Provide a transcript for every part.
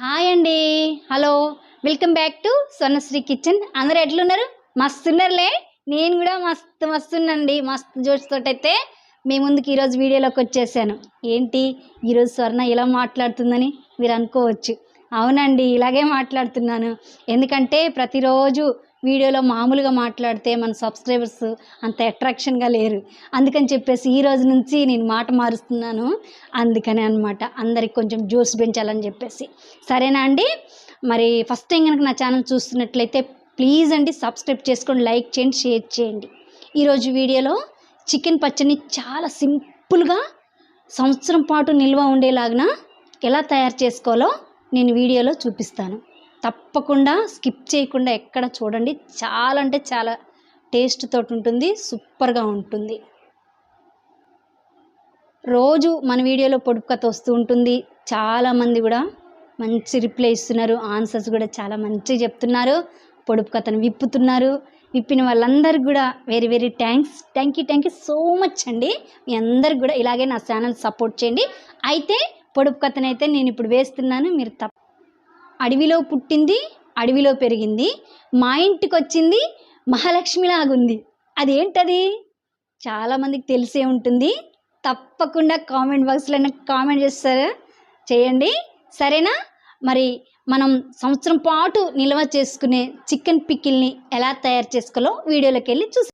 Hi అండి. Hello. Welcome back to Swarnasri kitchen అందరు ఎట్లున్నారు? మస్తున్నారులే. నేను కూడా మస్తు మస్తున్నండి మస్తు జోష్తోటైతే మీ ముందుకు ఈరోజు వీడియోలోకి వచ్చేసాను. ఏంటి? ఈరోజు స్వర్ణ ఇలా మాట్లాడుతుందని మీరు అనుకోవచ్చు. అవునండి ఇలాగే మాట్లాడుతున్నాను. ఎందుకంటే ప్రతిరోజు వీడియోలో మామూలుగా మాట్లాడితే మన సబ్స్క్రైబర్స్ అంత అట్రాక్షన్గా లేరు. అందుకని చెప్పేసి ఈ రోజు నుంచి నేను మాట మారుస్తున్నాను. అందుకనే అనమాట అందరికి కొంచెం జ్యూస్ పెంచాలని చెప్పేసి. సరేనా అండి? మరి ఫస్ట్ టైం కనుక నా ఛానల్ చూస్తున్నట్లయితే ప్లీజ్ అండి సబ్స్క్రైబ్ చేసుకొని లైక్ చేయండి షేర్ చేయండి. ఈరోజు వీడియోలో చికెన్ పచ్చడిని చాలా సింపుల్గా సంవత్సరం పాటు నిల్వ ఉండేలాగిన ఎలా తయారు చేసుకోవాలో నేను వీడియోలో చూపిస్తాను. తప్పకుండా స్కిప్ చేయకుండా ఎక్కడ చూడండి. చాలా అంటే చాలా టేస్ట్ తోటి ఉంటుంది సూపర్గా ఉంటుంది. రోజు మన వీడియోలో పొడుపు కథ వస్తూ ఉంటుంది. చాలామంది కూడా మంచి రిప్లై ఇస్తున్నారు. ఆన్సర్స్ కూడా చాలా మంచిగా చెప్తున్నారు. పొడుపు కథను విప్పుతున్నారు. విప్పిన వాళ్ళందరికీ కూడా very very thanks thank you thank you so much అండి. మీ అందరికి కూడా ఇలాగే నా ఛానల్ సపోర్ట్ చేయండి. అయితే పొడుపు కథనైతే నేను ఇప్పుడు వేస్తున్నాను. మీరు తప్ప అడవిలో పుట్టింది అడవిలో పెరిగింది. మా ఇంటికి వచ్చింది మహాలక్ష్మిలాగుంది. అదేంటది? చాలామందికి తెలిసే ఉంటుంది. తప్పకుండా కామెంట్ బాక్స్లో నాకు కామెంట్ చేస్తారా. చేయండి. సరేనా? మరి మనం సంవత్సరం పాటు నిల్వ చేసుకునే చికెన్ పిక్కిల్ని ఎలా తయారు చేసుకోవాలో వీడియోలోకి వెళ్ళి చూసి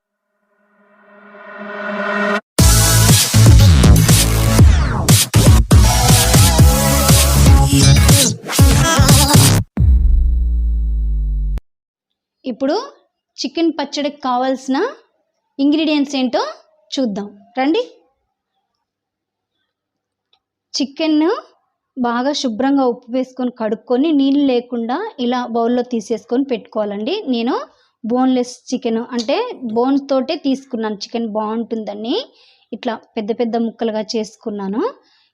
చికెన్ పచ్చడికి కావాల్సిన ఇంగ్రీడియంట్స్ ఏంటో చూద్దాం. రండి. చికెన్ బాగా శుభ్రంగా ఉప్పు వేసుకొని కడుక్కొని నీళ్ళు లేకుండా ఇలా బౌల్లో తీసేసుకొని పెట్టుకోవాలండి. నేను బోన్లెస్ చికెన్ అంటే బోన్ తోటే తీసుకున్నాను. చికెన్ బాగుంటుందని ఇట్లా పెద్ద పెద్ద ముక్కలుగా చేసుకున్నాను.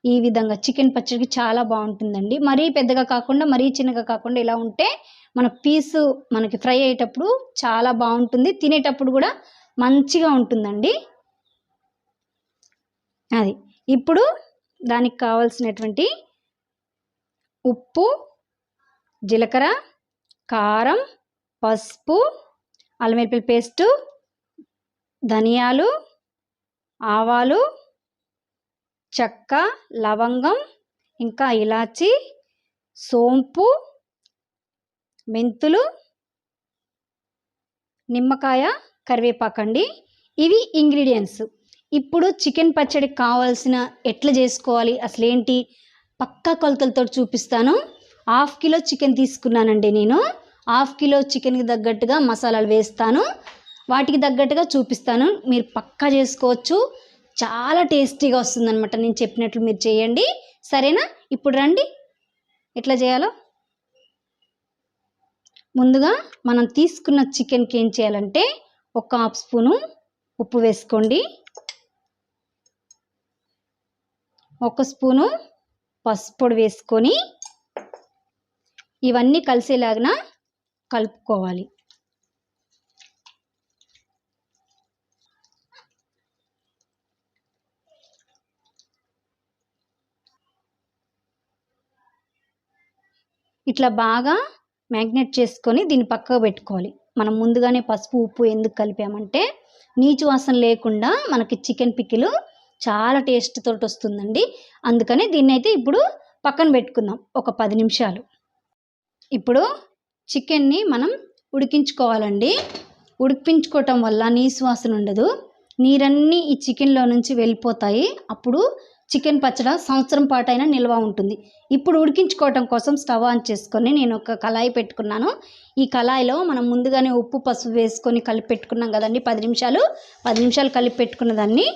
ఈ విధంగా చికెన్ పచ్చడికి చాలా బాగుంటుందండి. మరీ పెద్దగా కాకుండా మరీ చిన్నగా కాకుండా ఇలా ఉంటే మన పీసు మనకి ఫ్రై అయ్యేటప్పుడు చాలా బాగుంటుంది. తినేటప్పుడు కూడా మంచిగా ఉంటుందండి. అది ఇప్పుడు దానికి కావాల్సినటువంటి ఉప్పు జీలకర్ర కారం పసుపు అల్లం వెల్లుల్లి పేస్టు ధనియాలు ఆవాలు చెక్క లవంగం ఇంకా ఇలాచి సోంపు మెంతులు నిమ్మకాయ కరివేపాకండి. ఇవి ఇంగ్రీడియంట్స్. ఇప్పుడు చికెన్ పచ్చడికి కావాల్సిన ఎట్లా చేసుకోవాలి? అసలు ఏంటి పక్కా కొలతలతో చూపిస్తాను. హాఫ్ కిలో చికెన్ తీసుకున్నానండి నేను. హాఫ్ కిలో చికెన్కి తగ్గట్టుగా మసాలాలు వేస్తాను. వాటికి తగ్గట్టుగా చూపిస్తాను. మీరు పక్కా చేసుకోవచ్చు. చాలా టేస్టీగా వస్తుందన్నమాట. నేను చెప్పినట్లు మీరు చేయండి. సరేనా? ఇప్పుడు రండి. ఎట్లా చేయాలో? ముందుగా మనం తీసుకున్న చికెన్కి ఏం చేయాలంటే ఒక హాఫ్ స్పూను ఉప్పు వేసుకోండి. ఒక స్పూను పసుపు పొడి వేసుకొని ఇవన్నీ కలిసేలాగా కలుపుకోవాలి. ఇట్లా బాగా మ్యాగ్నెట్ చేసుకొని దీన్ని పక్కకు పెట్టుకోవాలి. మనం ముందుగానే పసుపు ఉప్పు ఎందుకు కలిపామంటే నీచు వాసన లేకుండా మనకి చికెన్ పికిలు చాలా టేస్ట్ తోటి వస్తుందండి. అందుకని దీన్ని అయితే ఇప్పుడు పక్కన పెట్టుకుందాం ఒక పది నిమిషాలు. ఇప్పుడు చికెన్ని మనం ఉడికించుకోవాలండి. ఉడికించుకోవటం వల్ల నీసు వాసన ఉండదు. నీరన్నీ ఈ చికెన్లో నుంచి వెళ్ళిపోతాయి. అప్పుడు చికెన్ పచ్చడి సంవత్సరం పాటు అయినా నిల్వ ఉంటుంది. ఇప్పుడు ఉడికించుకోవటం కోసం స్టవ్ ఆన్ చేసుకొని నేను ఒక కళాయి పెట్టుకున్నాను. ఈ కళాయిలో మనం ముందుగానే ఉప్పు పసుపు వేసుకొని కలిపి పెట్టుకున్నాం కదండి. పది నిమిషాలు. పది నిమిషాలు కలిపి పెట్టుకున్న దాన్ని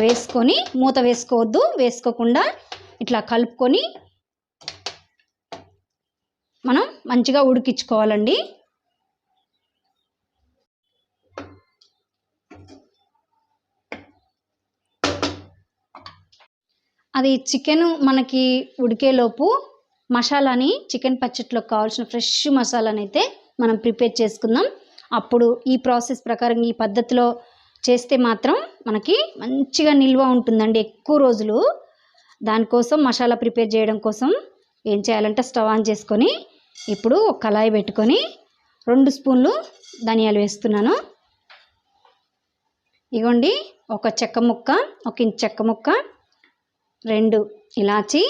వేసుకొని మూత వేసుకోవద్దు. వేసుకోకుండా ఇట్లా కలుపుకొని మనం మంచిగా ఉడికించుకోవాలండి. అది చికెన్ మనకి ఉడికేలోపు మసాలాని చికెన్ పచ్చట్లోకి కావాల్సిన ఫ్రెష్ మసాలాని అయితే మనం ప్రిపేర్ చేసుకుందాం. అప్పుడు ఈ ప్రాసెస్ ప్రకారం ఈ పద్ధతిలో చేస్తే మాత్రం మనకి మంచిగా నిల్వ ఉంటుందండి ఎక్కువ రోజులు. దానికోసం మసాలా ప్రిపేర్ చేయడం కోసం ఏం చేయాలంటే స్టవ్ ఆన్ చేసుకొని ఇప్పుడు ఒక కళాయి పెట్టుకొని రెండు స్పూన్లు ధనియాలు వేస్తున్నాను. ఇగోండి ఒక చెక్క ముక్క ఒక ఇంచు చెక్క ముక్క రెండు ఇలాచి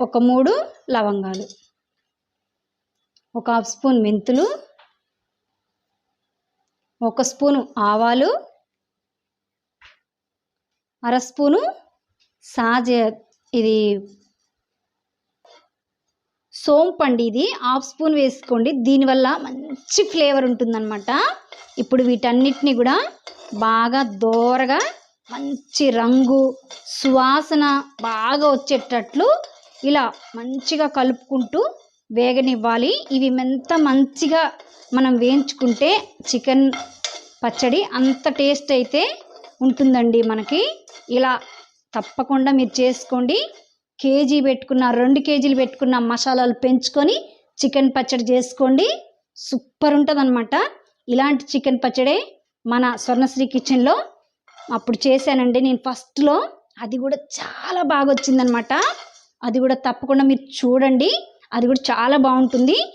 ఒక మూడు లవంగాలు ఒక హాఫ్ స్పూన్ మెంతులు ఒక స్పూను ఆవాలు అర స్పూను సాజ ఇది సోంపండి ఇది. హాఫ్ స్పూన్ వేసుకోండి. దీనివల్ల మంచి ఫ్లేవర్ ఉంటుందన్నమాట. ఇప్పుడు వీటన్నిటిని కూడా బాగా దోరగా మంచి రంగు సువాసన బాగా వచ్చేటట్లు ఇలా మంచిగా కలుపుకుంటూ వేగనివ్వాలి. ఇవి ఎంత మంచిగా మనం వేయించుకుంటే చికెన్ పచ్చడి అంత టేస్ట్ అయితే ఉంటుందండి మనకి. ఇలా తప్పకుండా మీరు చేసుకోండి. కేజీ పెట్టుకున్న రెండు కేజీలు పెట్టుకున్న మసాలాలు పెంచుకొని చికెన్ పచ్చడి చేసుకోండి. సూపర్ ఉంటుందన్నమాట. ఇలాంటి చికెన్ పచ్చడే మన స్వర్ణశ్రీ కిచెన్లో అప్పుడు చేశానండి. నేను ఫస్ట్లో అది కూడా చాలా బాగా వచ్చిందనమాట అది కూడా తప్పకుండా మీరు చూడండి. అది కూడా చాలా బాగుంటుంది.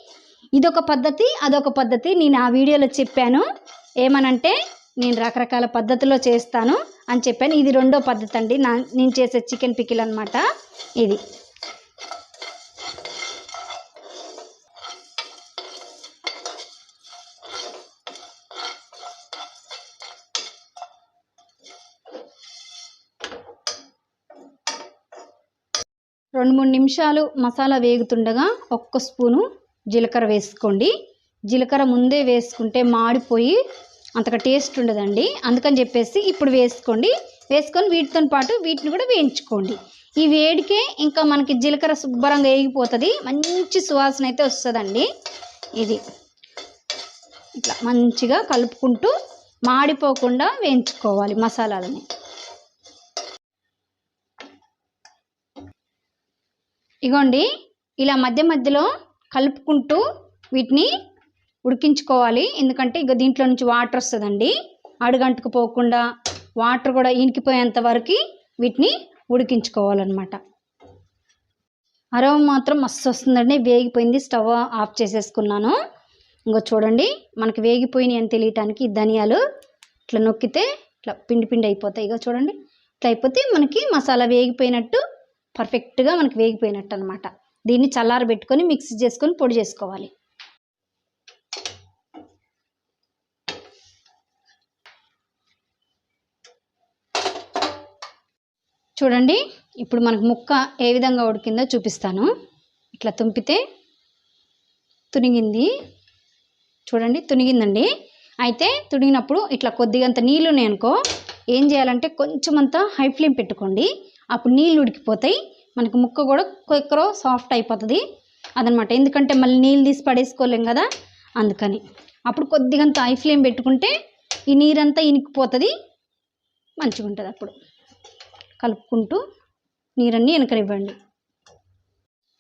ఇదొక పద్ధతి అదొక పద్ధతి నేను ఆ వీడియోలో చెప్పాను. ఏమనంటే నేను రకరకాల పద్ధతిలో చేస్తాను అని చెప్పాను. ఇది రెండో పద్ధతి అండి. నా నేను చేసే చికెన్ పికిల్ అనమాట. ఇది. రెండు మూడు నిమిషాలు మసాలా వేగుతుండగా ఒక్క స్పూను జీలకర్ర వేసుకోండి. జీలకర్ర ముందే వేసుకుంటే మాడిపోయి అంతగా టేస్ట్ ఉండదండి. అందుకని చెప్పేసి ఇప్పుడు వేసుకోండి. వేసుకొని వీటితో పాటు వీటిని కూడా వేయించుకోండి. ఈ వేడికే ఇంకా మనకి జీలకర్ర శుభ్రంగా వేగిపోతుంది. మంచి సువాసన అయితే వస్తుందండి. ఇది ఇట్లా మంచిగా కలుపుకుంటూ మాడిపోకుండా వేయించుకోవాలి మసాలాలని. ఇగోండి ఇలా మధ్య మధ్యలో కలుపుకుంటూ వీటిని ఉడికించుకోవాలి. ఎందుకంటే ఇక దీంట్లో నుంచి వాటర్ వస్తుందండి. అడుగంటుకు పోకుండా వాటర్ కూడా ఇనికిపోయేంత వరకు వీటిని ఉడికించుకోవాలన్నమాట. అరవ మాత్రం మస్తు వస్తుందండి. వేగిపోయింది. స్టవ్ ఆఫ్ చేసేసుకున్నాను. ఇంకో చూడండి. మనకి వేగిపోయినాయి అని తెలియటానికి ధనియాలు ఇట్లా నొక్కితే ఇట్లా పిండి పిండి అయిపోతాయి. ఇక చూడండి. ఇట్లా అయిపోతే మనకి మసాలా వేగిపోయినట్టు పర్ఫెక్ట్గా మనకి వేగిపోయినట్టు అనమాట దీన్ని చల్లారబెట్టుకొని మిక్స్ చేసుకొని పొడి చేసుకోవాలి. చూడండి ఇప్పుడు మనకు ముక్క ఏ విధంగా ఉడికిందో చూపిస్తాను. ఇట్లా తుంపితే తునిగింది. చూడండి తునిగిందండి. అయితే తునిగినప్పుడు ఇట్లా కొద్దిగంత నీళ్ళు ఉన్నాయనుకో ఏం చేయాలంటే కొంచెం అంతా హై ఫ్లేమ్ పెట్టుకోండి. అప్పుడు నీళ్ళు ఉడికిపోతాయి. మనకి ముక్క కూడా కొక్కరో సాఫ్ట్ అయిపోతుంది. అదనమాట. ఎందుకంటే మళ్ళీ నీళ్ళు తీసి పడేసుకోలేం కదా? అందుకని. అప్పుడు కొద్దిగంత హై ఫ్లేమ్ పెట్టుకుంటే ఈ నీరంతా ఇనికిపోతుంది. మంచిగా ఉంటుంది అప్పుడు. కలుపుకుంటూ నీరన్నీ వెనకనివ్వండి.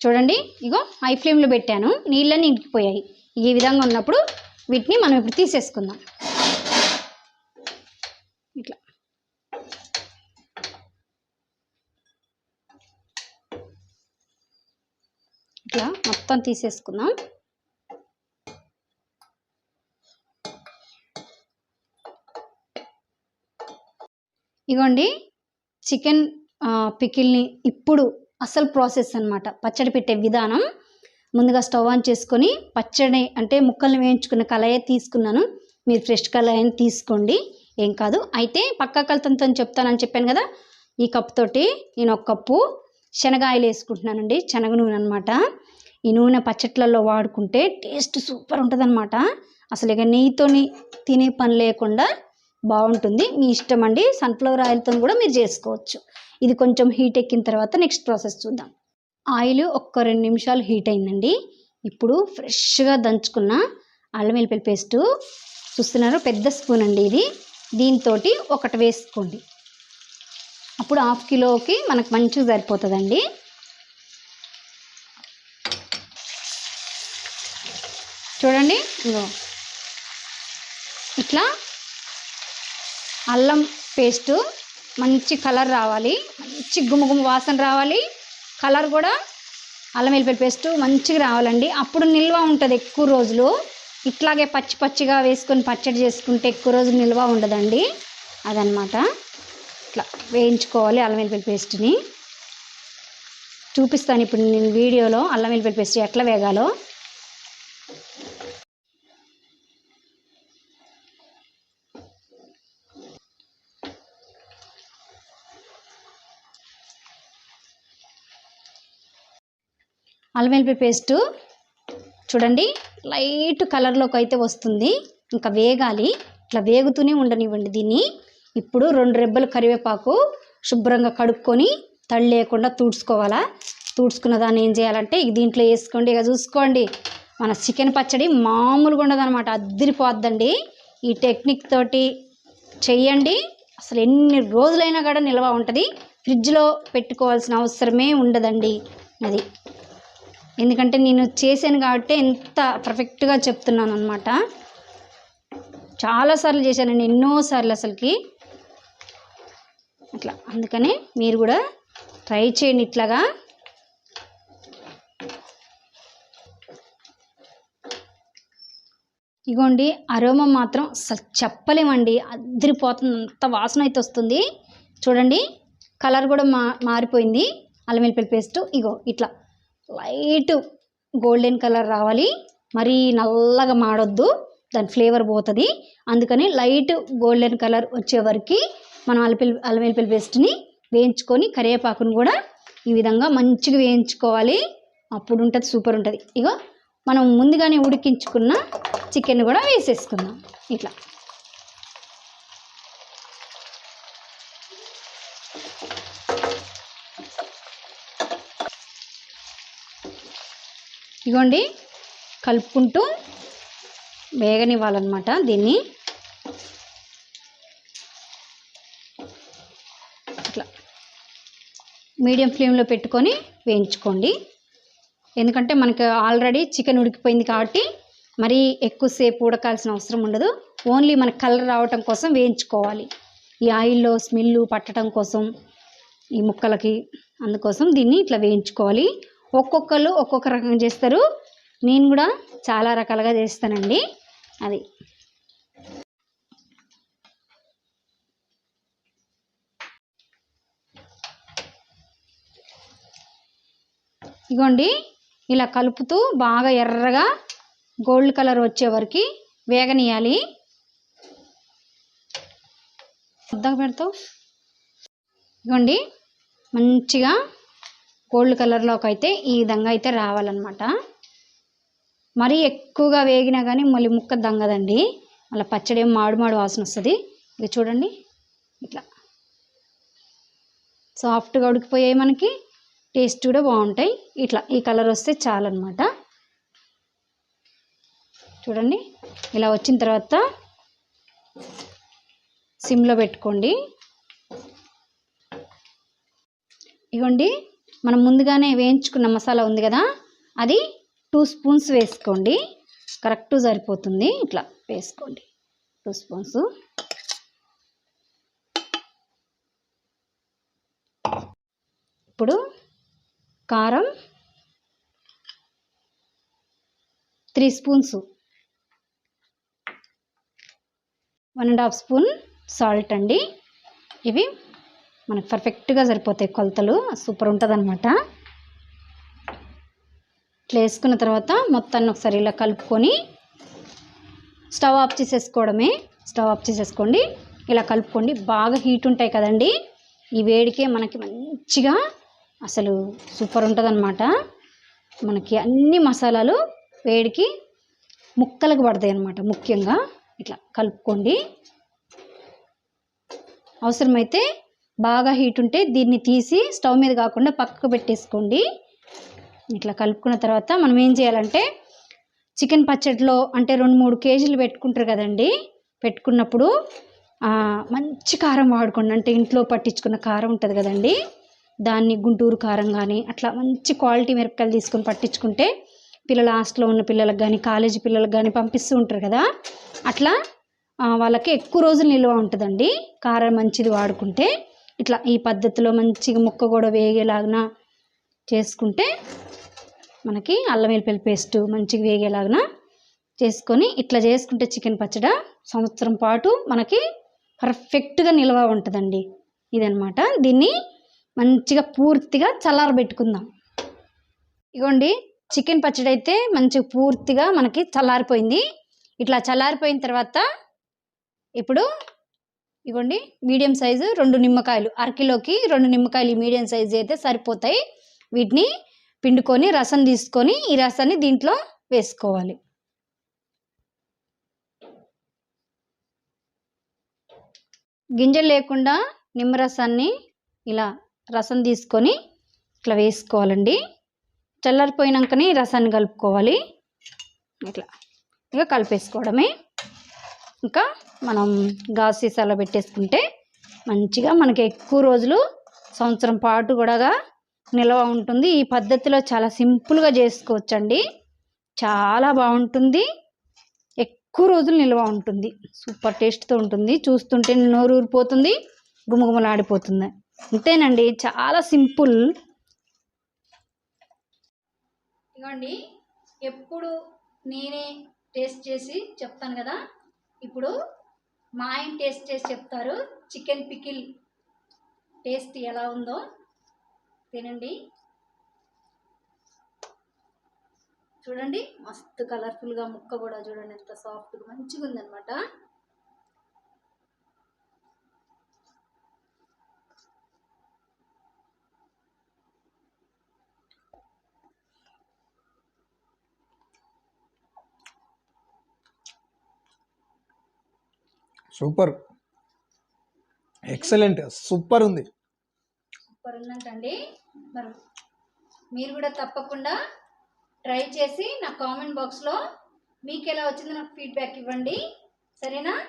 చూడండి. ఇగో హై ఫ్లేమ్లో పెట్టాను. నీళ్ళన్నీ ఇంకిపోయాయి ఈ విధంగా ఉన్నప్పుడు వీటిని మనం ఇప్పుడు తీసేసుకుందాం. ఇట్లా. ఇట్లా మొత్తం తీసేసుకుందాం. ఇగోండి చికెన్ పికిల్ని ఇప్పుడు అసలు ప్రాసెస్ అన్నమాట. పచ్చడి పెట్టే విధానం. ముందుగా స్టవ్ ఆన్ చేసుకొని పచ్చడి అంటే ముక్కల్ని వేయించుకున్న కళాయి తీసుకున్నాను. మీరు ఫ్రెష్ కళాయని తీసుకోండి. ఏం కాదు. అయితే పక్క కలతంతో చెప్తానని చెప్పాను కదా ఈ కప్ తోటి నేను ఒక కప్పు శనగాయలు వేసుకుంటున్నానండి. శనగ నూనె అనమాట ఈ నూనె పచ్చట్లలో వాడుకుంటే టేస్ట్ సూపర్ ఉంటుందన్నమాట. అసలు ఇక నెయ్యితోని తినే పని లేకుండా బాగుంటుంది. మీ ఇష్టం అండి. సన్ఫ్లవర్ ఆయిల్తో కూడా మీరు చేసుకోవచ్చు. ఇది కొంచెం హీట్ ఎక్కిన తర్వాత నెక్స్ట్ ప్రాసెస్ చూద్దాం. ఆయిల్ ఒక్క రెండు నిమిషాలు హీట్ అయిందండి. ఇప్పుడు ఫ్రెష్గా దంచుకున్న అల్లం వెల్లిపాయల పేస్టు. చూస్తున్నారు? పెద్ద స్పూన్ అండి ఇది. దీంతో ఒకటి వేసుకోండి. అప్పుడు హాఫ్ కిలోకి మనకు మంచిగా సరిపోతుందండి. చూడండి. ఇగో ఇట్లా అల్లం పేస్టు మంచి కలర్ రావాలి. మంచి గుమగుమ వాసన రావాలి. కలర్ కూడా అల్లం వెల్లిపాయ పేస్ట్ మంచిగా రావాలండి. అప్పుడు నిల్వ ఉంటుంది ఎక్కువ రోజులు. ఇట్లాగే పచ్చి పచ్చిగా వేసుకొని పచ్చడి చేసుకుంటే ఎక్కువ రోజులు నిల్వ ఉండదండి. అదనమాట ఇట్లా వేయించుకోవాలి అల్లం వెల్లిపాయ పేస్ట్ని. చూపిస్తాను ఇప్పుడు నేను వీడియోలో అల్లం వెల్లిపాయ పేస్ట్ ఎట్లా వేగాలో. అల్లం వెల్లిపాయ పేస్టు. చూడండి లైట్ కలర్లోకి అయితే వస్తుంది. ఇంకా వేగాలి. ఇట్లా వేగుతూనే ఉండనివ్వండి దీన్ని. ఇప్పుడు రెండు రెబ్బలు కరివేపాకు శుభ్రంగా కడుక్కొని తడి లేకుండా తుడుచుకోవాలా. తుడుచుకున్న దాన్ని ఏం చేయాలంటే ఇక దీంట్లో వేసుకోండి. ఇక చూసుకోండి మన చికెన్ పచ్చడి మామూలుగా ఉండదనమాట అద్దరిపోద్దండి. ఈ టెక్నిక్ తోటి చెయ్యండి. అసలు ఎన్ని రోజులైనా కూడా నిల్వ ఉంటుంది. ఫ్రిడ్జ్లో పెట్టుకోవాల్సిన అవసరమే ఉండదండి. అది ఎందుకంటే నేను చేశాను కాబట్టి ఎంత పర్ఫెక్ట్గా చెప్తున్నాను అనమాట చాలాసార్లు చేశానండి ఎన్నోసార్లు అసలుకి. అట్లా అందుకనే మీరు కూడా ట్రై చేయండి ఇట్లాగా. ఇగోండి అరోమా మాత్రం అసలు చెప్పలేమండి అదిరిపోతుంది అంత వాసన అయితే వస్తుంది. చూడండి కలర్ కూడా మా మారిపోయింది. అల్లం వెల్లిపాయ పేస్ట్ ఇగో ఇట్లా. లైట్ గోల్డెన్ కలర్ రావాలి. మరీ నల్లగా మాడొద్దు. దాని ఫ్లేవర్ పోతుంది. అందుకని లైట్ గోల్డెన్ కలర్ వచ్చే వరకు మనం అల్లిపిల్ అల్లం పేస్ట్ని వేయించుకొని కరివేపాకును కూడా ఈ విధంగా మంచిగా వేయించుకోవాలి. అప్పుడు ఉంటుంది సూపర్ ఉంటుంది ఇగో మనం ముందుగానే ఉడికించుకున్న చికెన్ కూడా వేసేసుకుందాం. ఇట్లా. ఇగోండి కలుపుకుంటూ వేగనివ్వాలన్నమాట దీన్ని. ఇట్లా మీడియం ఫ్లేమ్లో పెట్టుకొని వేయించుకోండి. ఎందుకంటే మనకు ఆల్రెడీ చికెన్ ఉడికిపోయింది కాబట్టి మరీ ఎక్కువసేపు ఉడకాల్సిన అవసరం ఉండదు. ఓన్లీ మన కలర్ రావటం కోసం వేయించుకోవాలి. ఈ ఆయిల్లో స్మెల్ పట్టడం కోసం ఈ ముక్కలకి అందుకోసం దీన్ని ఇట్లా వేయించుకోవాలి. ఒక్కొక్కరు ఒక్కొక్క రకంగా చేస్తారు. నేను కూడా చాలా రకాలుగా చేస్తానండి. అది. ఇగోండి ఇలా కలుపుతూ బాగా ఎర్రగా గోల్డ్ కలర్ వచ్చే వరకు వేగనీయాలి వద్దకు పెడతావు? ఇగోండి మంచిగా గోల్డ్ కలర్లోకి అయితే ఈ విధంగా అయితే రావాలన్నమాట. మరీ ఎక్కువగా వేగినా కానీ మళ్ళీ ముక్క దంగదండి. మళ్ళీ పచ్చడి ఏం మాడు మాడు వాసన వస్తుంది. ఇక చూడండి. ఇట్లా. సాఫ్ట్గా ఉడికిపోయాయి మనకి. టేస్ట్ కూడా బాగుంటాయి. ఇట్లా ఈ కలర్ వస్తే చాలన్నమాట. చూడండి. ఇలా వచ్చిన తర్వాత సిమ్లో పెట్టుకోండి. ఇగోండి. మనం ముందుగానే వేయించుకున్న మసాలా ఉంది కదా అది టూ స్పూన్స్ వేసుకోండి. కరెక్ట్ సరిపోతుంది. ఇట్లా వేసుకోండి. Two spoons. ఇప్పుడు కారం three spoons. One and half spoon salt అండి. ఇవి మనకు పర్ఫెక్ట్గా సరిపోతాయి కొలతలు. సూపర్ ఉంటుంది అనమాట ఇట్లా వేసుకున్న తర్వాత మొత్తాన్ని ఒకసారి ఇలా కలుపుకొని స్టవ్ ఆఫ్ చేసేసుకోవడమే. స్టవ్ ఆఫ్ చేసేసుకోండి. ఇలా కలుపుకోండి. బాగా హీట్ ఉంటాయి కదండి. ఈ వేడికే మనకి మంచిగా అసలు సూపర్ ఉంటుంది మనకి అన్ని మసాలాలు వేడికి ముక్కలకు పడతాయి అన్నమాట. ముఖ్యంగా ఇట్లా కలుపుకోండి. అవసరమైతే బాగా హీట్ ఉంటే దీన్ని తీసి స్టవ్ మీద కాకుండా పక్కకు పెట్టేసుకోండి. ఇట్లా కలుపుకున్న తర్వాత మనం ఏం చేయాలంటే చికెన్ పచ్చడిలో అంటే రెండు మూడు కేజీలు పెట్టుకుంటారు కదండి. పెట్టుకున్నప్పుడు మంచి కారం వాడుకోండి. అంటే ఇంట్లో పట్టించుకున్న కారం ఉంటుంది కదండి. దాన్ని గుంటూరు కారం కానీ అట్లా మంచి క్వాలిటీ మిరపకాయలు తీసుకొని పట్టించుకుంటే పిల్లల హాస్టల్లో ఉన్న పిల్లలకు కానీ కాలేజీ పిల్లలకు కానీ పంపిస్తూ ఉంటారు కదా. అట్లా వాళ్ళకి ఎక్కువ రోజులు నిల్వ ఉంటుందండి. కారం మంచిది వాడుకుంటే ఇట్లా ఈ పద్ధతిలో మంచిగా ముక్క కూడా వేగేలాగా చేసుకుంటే మనకి అల్లం వెల్లుల్లి పేస్ట్ మంచిగా వేగేలాగా చేసుకొని ఇట్లా చేసుకుంటే చికెన్ పచ్చడ సంవత్సరం పాటు మనకి పర్ఫెక్ట్గా నిల్వ ఉంటుందండి. ఇదనమాట దీన్ని మంచిగా పూర్తిగా చల్లారబెట్టుకుందాం. ఇగోండి చికెన్ పచ్చడి అయితే మంచిగా పూర్తిగా మనకి చల్లారిపోయింది. ఇట్లా చల్లారిపోయిన తర్వాత ఇప్పుడు ఇవ్వండి మీడియం సైజు రెండు నిమ్మకాయలు. అరకిలోకి రెండు నిమ్మకాయలు మీడియం సైజు అయితే సరిపోతాయి. వీటిని పిండుకొని రసం తీసుకొని ఈ రసాన్ని దీంట్లో వేసుకోవాలి. గింజలు లేకుండా నిమ్మరసాన్ని ఇలా రసం తీసుకొని ఇట్లా వేసుకోవాలండి. చల్లారిపోయినాకనే రసాన్ని కలుపుకోవాలి. ఇట్లా. ఇక కలిపేసుకోవడమే. ఇంకా మనం గాజు సీసాలో పెట్టేసుకుంటే మంచిగా మనకి ఎక్కువ రోజులు సంవత్సరం పాటు కూడా నిల్వ ఉంటుంది. ఈ పద్ధతిలో చాలా సింపుల్గా చేసుకోవచ్చండి. చాలా బాగుంటుంది. ఎక్కువ రోజులు నిల్వ ఉంటుంది. సూపర్ టేస్ట్తో ఉంటుంది. చూస్తుంటే నోరు ఊరిపోతుంది గుమగుమలాడిపోతుంది. అంతేనండి. చాలా సింపుల్. ఇవ్వండి ఎప్పుడు నేనే టేస్ట్ చేసి చెప్తాను కదా. ఇప్పుడు మా ఆయన టేస్ట్ చేసి చెప్తారు. చికెన్ పికిల్ టేస్ట్ ఎలా ఉందో తినండి. చూడండి మస్తు కలర్ఫుల్గా ముక్క కూడా చూడండి ఎంత సాఫ్ట్గా మంచిగా ఉందన్నమాట సూపర్. ఎక్సలెంట్. సూపర్ ఉంది. సూపర్ ఉందంటండి. మరి మీరు కూడా తప్పకుండా ట్రై చేసి నా కామెంట్ బాక్స్లో మీకు ఎలా వచ్చిందో నాకు ఫీడ్బ్యాక్ ఇవ్వండి. సరేనా?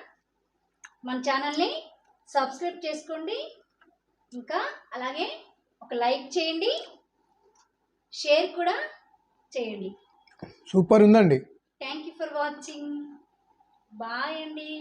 మన ఛానల్ని సబ్స్క్రైబ్ చేసుకోండి. ఇంకా అలాగే ఒక లైక్ చేయండి. షేర్ కూడా చేయండి. సూపర్ ఉందండి. Thank you for watching. Bye అండి.